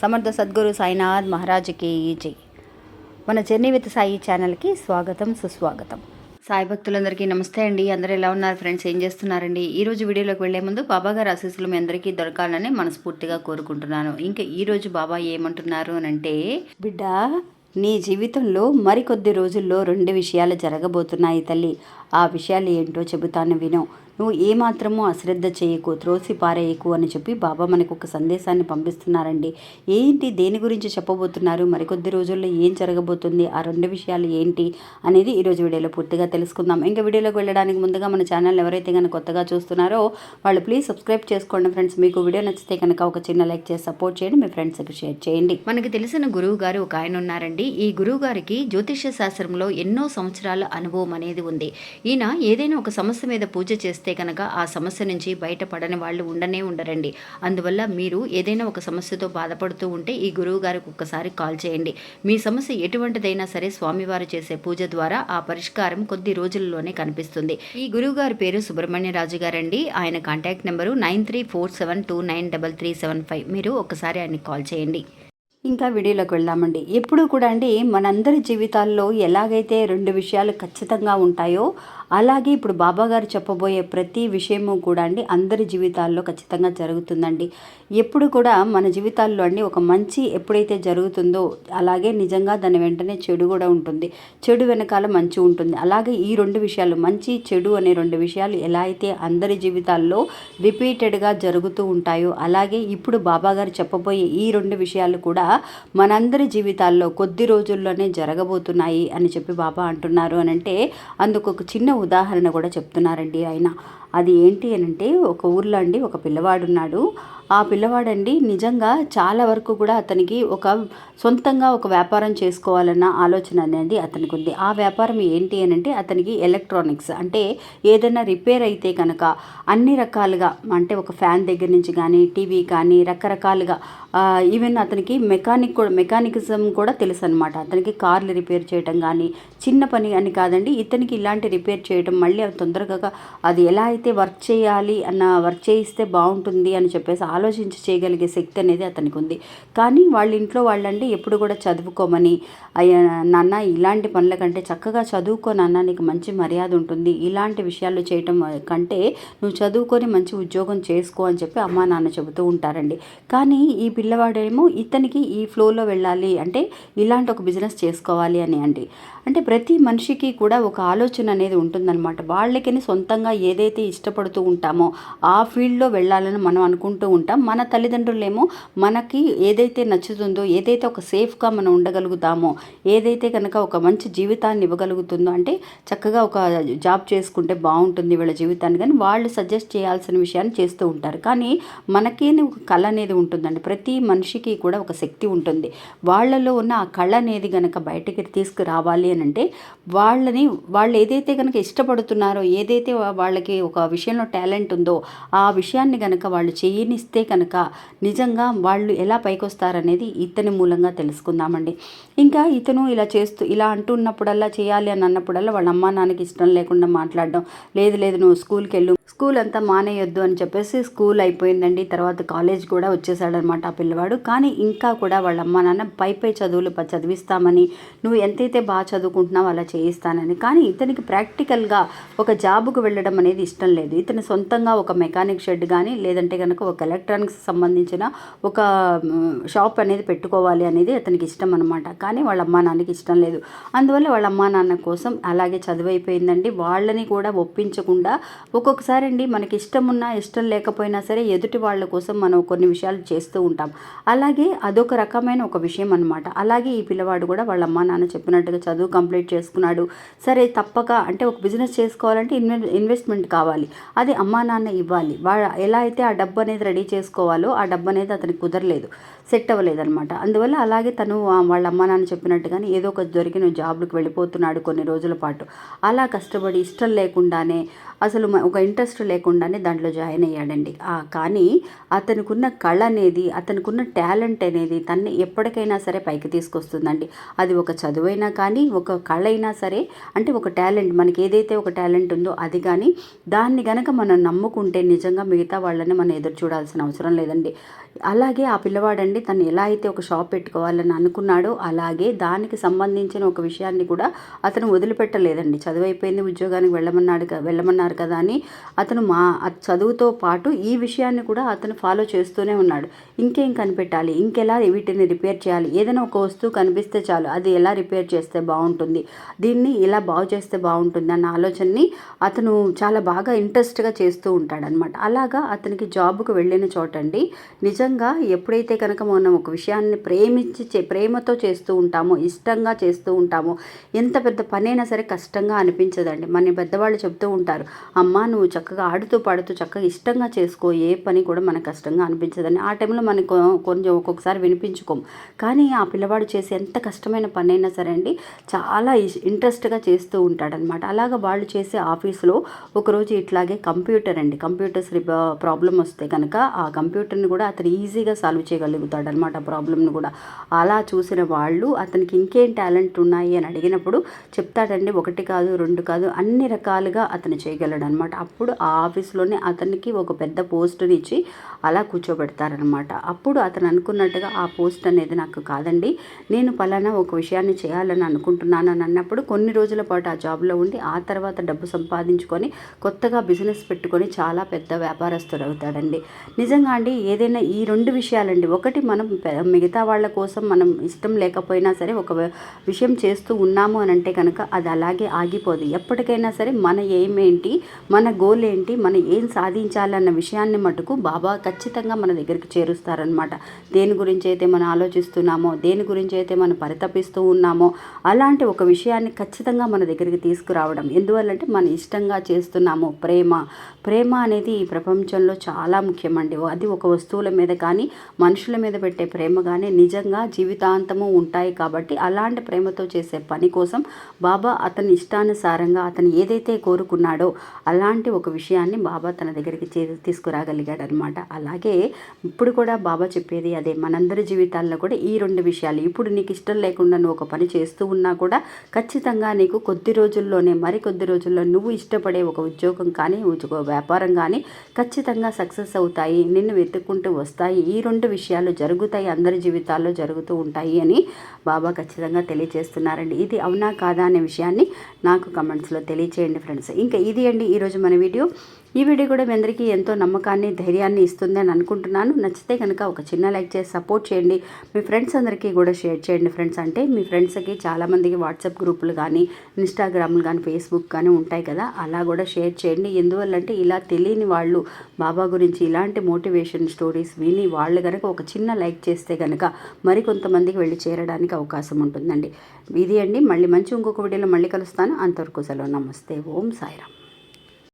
సమర్థ సద్గురు సాయినాథ్ మహారాజుకి జై. మన జర్నీ విత్ సాయి ఛానల్కి స్వాగతం సుస్వాగతం. సాయి భక్తులందరికీ నమస్తే అండి. అందరూ ఎలా ఉన్నారు ఫ్రెండ్స్? ఏం చేస్తున్నారండి? ఈ రోజు వీడియోలోకి వెళ్ళే ముందు బాబా గారి ఆశీస్సులు మీ అందరికీ దొరకాలని మనస్ఫూర్తిగా కోరుకుంటున్నాను. ఇంకా ఈరోజు బాబా ఏమంటున్నారు అని అంటే బిడ్డ నీ జీవితంలో మరికొద్ది రోజుల్లో రెండు విషయాలు జరగబోతున్నాయి తల్లి. ఆ విషయాలు ఏంటో చెబుతాను విను. నువ్వు ఏమాత్రమూ అశ్రద్ధ చేయకు త్రోసి పారేయకు అని చెప్పి బాబా మనకు ఒక సందేశాన్ని పంపిస్తున్నారండి. ఏంటి దేని గురించి చెప్పబోతున్నారు? మరికొద్ది రోజుల్లో ఏం జరగబోతుంది? ఆ రెండు విషయాలు ఏంటి అనేది ఈరోజు వీడియోలో పూర్తిగా తెలుసుకుందాం. ఇంకా వీడియోలోకి వెళ్ళడానికి ముందుగా మన ఛానల్ ఎవరైతే కనుక కొత్తగా చూస్తున్నారో వాళ్ళు ప్లీజ్ సబ్స్క్రైబ్ చేసుకోండి ఫ్రెండ్స్. మీకు వీడియో నచ్చితే కనుక ఒక చిన్న లైక్ చేసి సపోర్ట్ చేయండి. మీ ఫ్రెండ్స్కి షేర్ చేయండి. మనకి తెలిసిన గురువు గారు ఒక ఆయన ఉన్నారండి. ఈ గురువు గారికి జ్యోతిష్య శాస్త్రంలో ఎన్నో సంవత్సరాల అనుభవం అనేది ఉంది. ఈయన ఏదైనా ఒక సమస్య మీద పూజ చేస్తే కనుక ఆ సమస్య నుంచి బయటపడని వాళ్ళు ఉండనే ఉండరండి. అందువల్ల మీరు ఏదైనా ఒక సమస్యతో బాధపడుతూ ఉంటే ఈ గురువు గారికి ఒక్కసారి కాల్ చేయండి. మీ సమస్య ఎటువంటిదైనా సరే స్వామివారు చేసే పూజ ద్వారా ఆ పరిష్కారం కొద్ది రోజుల్లోనే కనిపిస్తుంది. ఈ గురువు గారి పేరు సుబ్రహ్మణ్య రాజు గారండి. ఆయన contact number nine three four seven two nine double three seven five. మీరు ఒకసారి ఆయనకి కాల్ చేయండి. ఇంకా వీడియోలోకి వెళ్దామండి. ఎప్పుడు కూడా అండి మనందరి జీవితాల్లో ఎలాగైతే రెండు విషయాలు ఖచ్చితంగా ఉంటాయో అలాగే ఇప్పుడు బాబాగారు చెప్పబోయే ప్రతి విషయము కూడా అండి అందరి జీవితాల్లో ఖచ్చితంగా జరుగుతుందండి. ఎప్పుడు కూడా మన జీవితాల్లో అండి ఒక మంచి ఎప్పుడైతే జరుగుతుందో అలాగే నిజంగా దాని వెంటనే చెడు కూడా ఉంటుంది. చెడు వెనకాల మంచి ఉంటుంది. అలాగే ఈ రెండు విషయాలు మంచి చెడు అనే రెండు విషయాలు ఎలా అయితే అందరి జీవితాల్లో రిపీటెడ్గా జరుగుతూ ఉంటాయో అలాగే ఇప్పుడు బాబాగారు చెప్పబోయే ఈ రెండు విషయాలు కూడా మనందరి జీవితాల్లో కొద్ది రోజుల్లోనే జరగబోతున్నాయి అని చెప్పి బాబా అంటున్నారు అని అంటే అందుకు ఒక చిన్న ఉదాహరణ కూడా చెప్తున్నారండి ఆయన. అది ఏంటి అని అంటే ఒక ఊర్లో అండి ఒక పిల్లవాడున్నాడు ఆ పిల్లవాడండి నిజంగా చాలా వరకు కూడా అతనికి ఒక సొంతంగా ఒక వ్యాపారం చేసుకోవాలన్న ఆలోచన అనేది అతనికి ఉంది. ఆ వ్యాపారం ఏంటి అని అంటే అతనికి ఎలక్ట్రానిక్స్ అంటే ఏదైనా రిపేర్ అయితే కనుక అన్ని రకాలుగా అంటే ఒక ఫ్యాన్ దగ్గర నుంచి కానీ టీవీ కానీ రకరకాలుగా ఈవెన్ అతనికి మెకానిక్ కూడా మెకానికిజం కూడా తెలుసు అనమాట అతనికి కార్లు రిపేర్ చేయడం కానీ చిన్న పని అని కాదండి ఇతనికి ఇలాంటి రిపేర్ చేయడం మళ్ళీ తొందరగా అది ఎలా అయితే వర్క్ చేయాలి అన్న వర్క్ చేయిస్తే బాగుంటుంది అని చెప్పేసి ఆలోచించి చేయగలిగే శక్తి అనేది అతనికి ఉంది కానీ వాళ్ళ ఇంట్లో వాళ్ళంటే ఎప్పుడు కూడా చదువుకోమని నాన్న ఇలాంటి పనుల కంటే చక్కగా చదువుకో నాన్న నీకు మంచి మర్యాద ఉంటుంది. ఇలాంటి విషయాలు చేయటం కంటే నువ్వు చదువుకొని మంచి ఉద్యోగం చేసుకో అని చెప్పి అమ్మా నాన్న చెబుతూ ఉంటారండి. కానీ ఈ పిల్లవాడేమో ఇతనికి ఈ ఫ్లోలో వెళ్ళాలి అంటే ఇలాంటి ఒక బిజినెస్ చేసుకోవాలి అని అండి. అంటే ప్రతి మనిషికి కూడా ఒక ఆలోచన అనేది ఉంటుందన్నమాట. వాళ్ళకని సొంతంగా ఏదైతే ఇష్టపడుతూ ఉంటామో ఆ ఫీల్డ్లో వెళ్ళాలని మనం అనుకుంటూ ఉంటాం. మన తల్లిదండ్రులేమో మనకి ఏదైతే నచ్చుతుందో ఏదైతే ఒక సేఫ్గా మనం ఉండగలుగుతామో ఏదైతే కనుక ఒక మంచి జీవితాన్ని ఇవ్వగలుగుతుందో అంటే చక్కగా ఒక జాబ్ చేసుకుంటే బాగుంటుంది వీళ్ళ జీవితాన్ని కానీ వాళ్ళు సజెస్ట్ చేయాల్సిన విషయాన్ని చేస్తూ ఉంటారు. కానీ మనకి ఒక కళ అనేది ఉంటుందండి. ప్రతి మనిషికి కూడా ఒక శక్తి ఉంటుంది. వాళ్ళలో ఉన్న ఆ కళ అనేది కనుక బయటికి తీసుకురావాలి అని అంటే వాళ్ళని వాళ్ళు ఏదైతే కనుక ఇష్టపడుతున్నారో ఏదైతే వాళ్ళకి ఒక విషయంలో టాలెంట్ ఉందో ఆ విషయాన్ని కనుక వాళ్ళు చేయనిస్తే కనుక నిజంగా వాళ్ళు ఎలా పైకొస్తారనేది ఇతని మూలంగా తెలుసుకుందామండి. ఇంకా ఇతను ఇలా చేస్తూ ఇలా అంటున్నప్పుడల్లా చేయాలి అని అన్నప్పుడల్లా వాళ్ళ అమ్మా నాన్నకి ఇష్టం లేకుండా మాట్లాడడం లేదు లేదు నువ్వు స్కూల్కి వెళ్ళు స్కూల్ అంతా మానేయొద్దు అని చెప్పేసి స్కూల్ అయిపోయిందండి. తర్వాత కాలేజ్ కూడా వచ్చేసాడనమాట ఆ పిల్లవాడు. కానీ ఇంకా కూడా వాళ్ళ అమ్మ నాన్న పై పై చదువులు చదివిస్తామని నువ్వు ఎంతైతే బాగా చదువుకుంటున్నావు అలా చేయిస్తానని. కానీ ఇతనికి ప్రాక్టికల్గా ఒక జాబుకు వెళ్ళడం అనేది ఇష్టం లేదు. ఇతను సొంతంగా ఒక మెకానిక్ షెడ్ కానీ లేదంటే కనుక ఒక ఎలక్ట్రానిక్స్ సంబంధించిన ఒక షాప్ అనేది పెట్టుకోవాలి అనేది అతనికి ఇష్టం అనమాట కానీ వాళ్ళ అమ్మా నాన్నకి ఇష్టం లేదు. అందువల్ల వాళ్ళ అమ్మా నాన్న కోసం అలాగే చదువైపోయిందండి. వాళ్ళని కూడా ఒప్పించకుండా ఒక్కొక్కసారి అండి మనకి ఇష్టం ఉన్నా ఇష్టం లేకపోయినా సరే ఎదుటి వాళ్ళ కోసం మనం కొన్ని విషయాలు చేస్తూ ఉంటాం. అలాగే అదొక రకమైన ఒక విషయం అనమాట అలాగే ఈ పిల్లవాడు కూడా వాళ్ళ అమ్మా నాన్న చెప్పినట్టుగా చదువు కంప్లీట్ చేసుకున్నాడు. సరే తప్పక అంటే ఒక బిజినెస్ చేసుకోవాలంటే ఇన్వె ఇన్వెస్ట్మెంట్ కావాలి. అది అమ్మా నాన్న ఇవ్వాలి. వాళ్ళ ఎలా అయితే ఆ డబ్బు అనేది రెడీ చేసుకోవాలో ఆ డబ్బు అనేది అతనికి కుదరలేదు. సెట్ అవ్వలేదనమాట అందువల్ల అలాగే తను వాళ్ళ అమ్మ నాన్న చెప్పినట్టుగానే ఏదో ఒక దొరికిన జాబ్లకు వెళ్ళిపోతున్నాడు కొన్ని రోజుల పాటు. అలా కష్టపడి ఇష్టం లేకుండానే అసలు ఒక ఇంట్రెస్ట్ లేకుండానే దాంట్లో జాయిన్ అయ్యాడండి. కానీ అతనికున్న కళ అనేది అతనికున్న టాలెంట్ అనేది తన్ని ఎప్పటికైనా సరే పైకి తీసుకొస్తుందండి. అది ఒక చదువైనా కానీ ఒక కళ అయినా సరే అంటే ఒక టాలెంట్ మనకి ఏదైతే ఒక టాలెంట్ ఉందో అది కానీ దాన్ని గనక మనం నమ్ముకుంటే నిజంగా మిగతా వాళ్ళని మనం ఎదురు చూడాల్సిన అవసరం లేదండి. అలాగే ఆ పిల్లవాడండి తను ఎలా అయితే ఒక షాప్ పెట్టుకోవాలని అనుకున్నాడో అలాగే దానికి సంబంధించిన ఒక విషయాన్ని కూడా అతను వదిలిపెట్టలేదండి. చదువు అయిపోయింది ఉద్యోగానికి వెళ్ళమన్నాడు వెళ్ళమన్నారు కదా అని అతను మా చదువుతో పాటు ఈ విషయాన్ని కూడా అతను ఫాలో చేస్తూనే ఉన్నాడు. ఇంకేం కనిపెట్టాలి? ఇంకెలా వీటిని రిపేర్ చేయాలి? ఏదైనా ఒక వస్తువు కనిపిస్తే చాలు అది ఎలా రిపేర్ చేస్తే బాగుంటుంది? దీన్ని ఇలా బాగు చేస్తే బాగుంటుంది అన్న ఆలోచనని అతను చాలా బాగా ఇంట్రెస్ట్గా చేస్తూ ఉంటాడనమాట అలాగా అతనికి జాబ్కు వెళ్ళిన చోటండి. నిజంగా ఎప్పుడైతే కనుక మనం ఒక విషయాన్ని ప్రేమించి చే- ప్రేమతో చేస్తూ ఉంటాము ఇష్టంగా చేస్తూ ఉంటాము ఎంత పెద్ద పనైనా సరే కష్టంగా అనిపించదండి. మన పెద్దవాళ్ళు చెప్తూ ఉంటారు అమ్మ నువ్వు చక్కగా ఆడుతూ పాడుతూ చక్కగా ఇష్టంగా చేసుకో ఏ పని కూడా మనకు కష్టంగా అనిపించదని ఆ టైంలో మనకు కొంచెం ఒక్కొక్కసారి వినిపించుకోం. కానీ ఆ పిల్లవాడు చేసే ఎంత కష్టమైన పని అయినా సరే అండి చాలా ఇంట్రెస్ట్గా చేస్తూ ఉంటాడనమాట. అలాగ వాళ్ళు చేసే ఆఫీస్లో ఒకరోజు ఇట్లాగే కంప్యూటర్ అండి. కంప్యూటర్స్ ప్రాబ్లం వస్తే కనుక ఆ కంప్యూటర్ని కూడా అతను ఈజీగా సాల్వ్ చేయగలుగుతాడు. చూస్తాడనమాట ఆ ప్రాబ్లమ్ని కూడా. అలా చూసిన వాళ్ళు అతనికి ఇంకేం టాలెంట్ ఉన్నాయి అని అడిగినప్పుడు చెప్తాడండి ఒకటి కాదు రెండు కాదు అన్ని రకాలుగా అతను చేయగలడు అనమాట అప్పుడు ఆ ఆఫీస్లోనే అతనికి ఒక పెద్ద పోస్టుని ఇచ్చి అలా కూర్చోబెడతారనమాట అప్పుడు అతను అనుకున్నట్టుగా ఆ పోస్ట్ అనేది నాకు కాదండి నేను పలానా ఒక విషయాన్ని చేయాలని అనుకుంటున్నాను అని అన్నప్పుడు కొన్ని రోజుల పాటు ఆ జాబ్లో ఉండి ఆ తర్వాత డబ్బు సంపాదించుకొని కొత్తగా బిజినెస్ పెట్టుకొని చాలా పెద్ద వ్యాపారస్తుడు అవుతాడండి. నిజంగా అండి ఏదైనా ఈ రెండు విషయాలండి ఒకటి మనం మిగతా వాళ్ళ కోసం మనం ఇష్టం లేకపోయినా సరే ఒక విషయం చేస్తూ ఉన్నాము అని అంటే కనుక అది అలాగే ఆగిపోదు. ఎప్పటికైనా సరే మన ఎయిమ్ ఏంటి మన గోల్ ఏంటి మనం ఏం సాధించాలన్న విషయాన్ని మటుకు బాబా ఖచ్చితంగా మన దగ్గరికి చేరుస్తారనమాట దేని గురించి అయితే మనం ఆలోచిస్తున్నామో దేని గురించి అయితే మనం పరితపిస్తూ ఉన్నామో అలాంటి ఒక విషయాన్ని ఖచ్చితంగా మన దగ్గరికి తీసుకురావడం. ఎందువల్లంటే మన ఇష్టంగా చేస్తున్నాము ప్రేమ. ప్రేమ అనేది ఈ ప్రపంచంలో చాలా ముఖ్యమండి. అది ఒక వస్తువుల మీద కానీ మనుషుల మీద పెట్టే ప్రేమగానే నిజంగా జీవితాంతము ఉంటాయి కాబట్టి అలాంటి ప్రేమతో చేసే పని కోసం బాబా అతని ఇష్టానుసారంగా అతను ఏదైతే కోరుకున్నాడో అలాంటి ఒక విషయాన్ని బాబా తన దగ్గరికి చే తీసుకురాగలిగాడు అనమాట అలాగే ఇప్పుడు కూడా బాబా చెప్పేది అదే మనందరి జీవితాల్లో కూడా ఈ రెండు విషయాలు. ఇప్పుడు నీకు ఇష్టం లేకుండా నువ్వు ఒక పని చేస్తూ ఉన్నా కూడా ఖచ్చితంగా నీకు కొద్ది రోజుల్లోనే మరి కొద్ది రోజుల్లో నువ్వు ఇష్టపడే ఒక ఉద్యోగం కానీ ఉద్యోగ వ్యాపారం కానీ ఖచ్చితంగా సక్సెస్ అవుతాయి. నిన్ను వెతుక్కుంటూ వస్తాయి. ఈ రెండు విషయాలు జరుగుతాయి అందరి జీవితాల్లో జరుగుతూ ఉంటాయి అని బాబా ఖచ్చితంగా తెలియజేస్తున్నారండి ఇది అవునా కాదా అనే విషయాన్ని నాకు కమెంట్స్లో తెలియచేయండి ఫ్రెండ్స్. ఇంకా ఇది అండి ఈరోజు మన వీడియో. ఈ వీడియో కూడా మీ అందరికీ ఎంతో నమ్మకాన్ని ధైర్యాన్ని ఇస్తుంది అని అనుకుంటున్నాను. నచ్చితే కనుక ఒక చిన్న లైక్ చేసి సపోర్ట్ చేయండి. మీ ఫ్రెండ్స్ అందరికీ కూడా షేర్ చేయండి ఫ్రెండ్స్. అంటే మీ ఫ్రెండ్స్కి చాలామందికి వాట్సాప్ గ్రూపులు కానీ ఇన్స్టాగ్రామ్లు కానీ ఫేస్బుక్ కానీ ఉంటాయి కదా. అలా కూడా షేర్ చేయండి. ఎందువల్లంటే ఇలా తెలియని వాళ్ళు బాబా గురించి ఇలాంటి మోటివేషన్ స్టోరీస్ విని వాళ్ళు కనుక ఒక చిన్న చిన్న లైక్ చేస్తే కనుక మరికొంతమందికి వెళ్ళి చేరడానికి అవకాశం ఉంటుందండి. ఇది అండి. మళ్ళీ మంచి ఇంకొక వీడియోలో మళ్ళీ కలుస్తాను. అంతవరకు సెలవు. నమస్తే. ఓం సాయిరామ్.